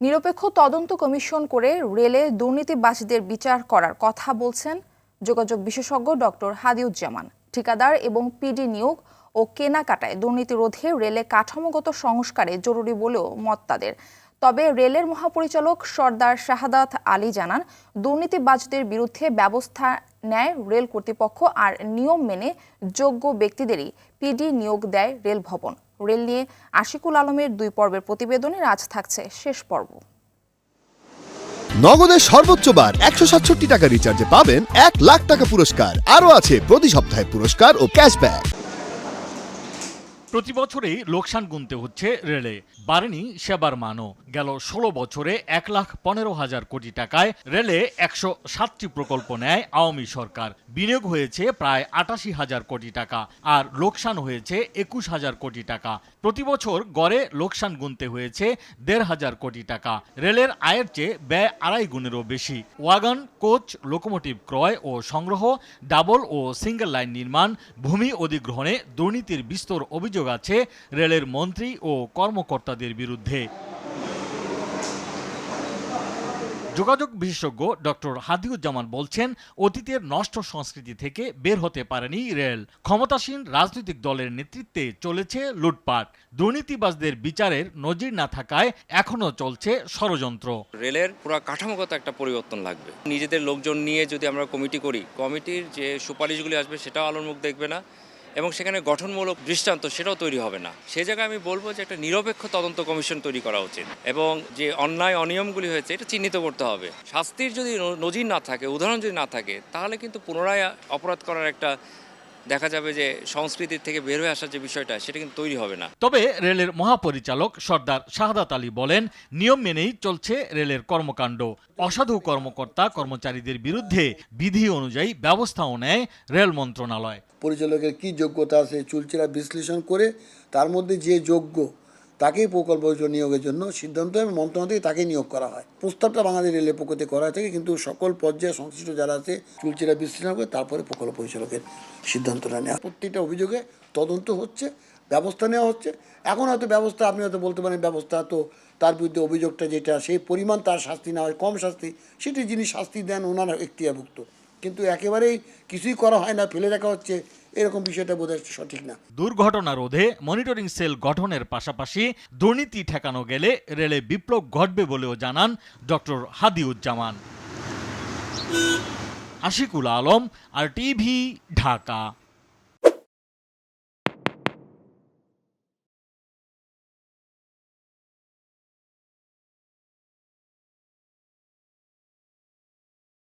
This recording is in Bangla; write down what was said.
নিরপেক্ষ তদন্ত কমিশন করে রেলে দুর্নীতিবাসীদের বিচার করার কথা বলছেন যোগাযোগ বিশেষজ্ঞ ডক্টর হাদিউজ্জামান। ঠিকাদার এবং পিডি নিয়োগ ও কেনাকাটায় দুর্নীতি রোধে রেলে কাঠামোগত সংস্কারে জরুরি বলেও মত তাদের। তবে রেলের মহাপরিচালক সর্দার শাহাদাত আলী জানান, দুর্নীতিবাজদের বিরুদ্ধে ব্যবস্থা নেয় রেল কর্তৃপক্ষ আর নিয়ম মেনে যোগ্য ব্যক্তিদেরই পিডি নিয়োগ দেয় রেল ভবন। রেল নিয়ে আশিকুল আলমের দুই পর্বের প্রতিবেদনের আজ থাকছে শেষ পর্ব। নগদের সর্বোচ্চ বার একশো সাতষট্টি টাকা রিচার্জে পাবেন এক লাখ টাকা পুরস্কার। আরও আছে প্রতি সপ্তাহে পুরস্কার ও ক্যাশব্যাক প্রতি বছরেই লোকসান গুনতে হচ্ছে রেলে। বাড়েনি সেবার মানও। গেল ষোলো বছরে এক লাখ পনেরো হাজার কোটি টাকায় রেলে একশো সাতটি প্রকল্প নেয় আওয়ামী সরকার। বিনিয়োগ হয়েছে প্রায় আটাশি হাজার কোটি টাকা আর লোকসান হয়েছে একুশ হাজার কোটি টাকা। প্রতি বছর গড়ে লোকসান গুনতে হয়েছে দেড় হাজার কোটি টাকা। রেলের আয়ের চেয়ে ব্যয় আড়াই গুণেরও বেশি। ওয়াগন, কোচ, লোকোমোটিভ ক্রয় ও সংগ্রহ, ডাবল ও সিঙ্গেল লাইন নির্মাণ, ভূমি অধিগ্রহণে দুর্নীতির বিস্তর অভিযোগ আছে রেলের মন্ত্রী ও কর্মকর্তাদের বিরুদ্ধে। যোগাযোগ বিশেষজ্ঞ ডক্টর হাদিউজ্জামান বলছেন, অতীতের নষ্ট সংস্কৃতি থেকে বের হতে পারেনি রেল। ক্ষমতাসীন রাজনৈতিক দলের নেতৃত্বে চলেছে লুটপাট। দুর্নীতিবাজদের বিচারের নজির না থাকায় এখনও চলছে ষড়যন্ত্র। রেলের পুরো কাঠামোগত একটা পরিবর্তন লাগবে। নিজেদের লোকজন নিয়ে যদি আমরা কমিটি করি, কমিটির যে সুপারিশগুলি আসবে সেটাও আলোর মুখ দেখবে না। এবং সেখানে গঠনমূলক দৃষ্টান্ত সেটাও তৈরি হবে না। সে জায়গায় আমি বলব যে একটা নিরপেক্ষ তদন্ত কমিশন তৈরি করা উচিত এবং যে অন্যায় অনিয়মগুলি হয়েছে এটা চিহ্নিত করতে হবে। শাস্তির যদি নজির না থাকে, উদাহরণ যদি না থাকে, তাহলে কিন্তু পুনরায় অপরাধ করার একটা দেখা যাবে যে সংস্কৃতির থেকে বের হয়ে আসার যে বিষয়টা সেটা কিন্তু তৈরি হবে না। তবে রেলের মহাপরিচালক সর্দার শাহাদাত আলী বলেন নিয়ম মেনেই চলছে রেলের কর্মকাণ্ড। অসাধু কর্মকর্তা কর্মচারীদের বিরুদ্ধে বিধি অনুযায়ী ব্যবস্থাও নেয় রেল মন্ত্রণালয়। পরিচালকের কি যোগ্যতা আছে চুলচেরা বিশ্লেষণ করে তার মধ্যে যে যোগ্য তাকেই প্রকল্প নিয়োগের জন্য সিদ্ধান্ত এবং মন্ত্রণালয় থেকে তাকে নিয়োগ করা হয়। প্রস্তাবটা বাংলাদেশ রেলের পক্ষ থেকে করা থাকে কিন্তু সকল পর্যায়ে সংশ্লিষ্ট যারা আছে, চুলচেরা বিশ্লেষণ করে তারপরে প্রকল্প পরিচালকের সিদ্ধান্তটা নেওয়া। প্রত্যেকটা অভিযোগে তদন্ত হচ্ছে, ব্যবস্থা নেওয়া হচ্ছে। এখন হয়তো ব্যবস্থা, আপনি হয়তো বলতে পারেন ব্যবস্থা তো তার বিরুদ্ধে অভিযোগটা যেটা, সেই পরিমাণ তার শাস্তি না হয়, কম শাস্তি, সেটি যিনি শাস্তি দেন ওনারা এখতিয়ারভুক্ত কিন্তু একেবারেই কিছুই করা হয় না, ফেলে রাখা হচ্ছে এরকম বিষয়টা বোধহয় সঠিক না। দুর্ঘটনা রোধে মনিটরিং সেল গঠনের পাশাপাশি দুর্নীতি ঠেকানো গেলে রেলে বিপ্লব ঘটবে বলেও জানান doctor Hadiuzzaman. Ashikul Alam, R TV Dhaka.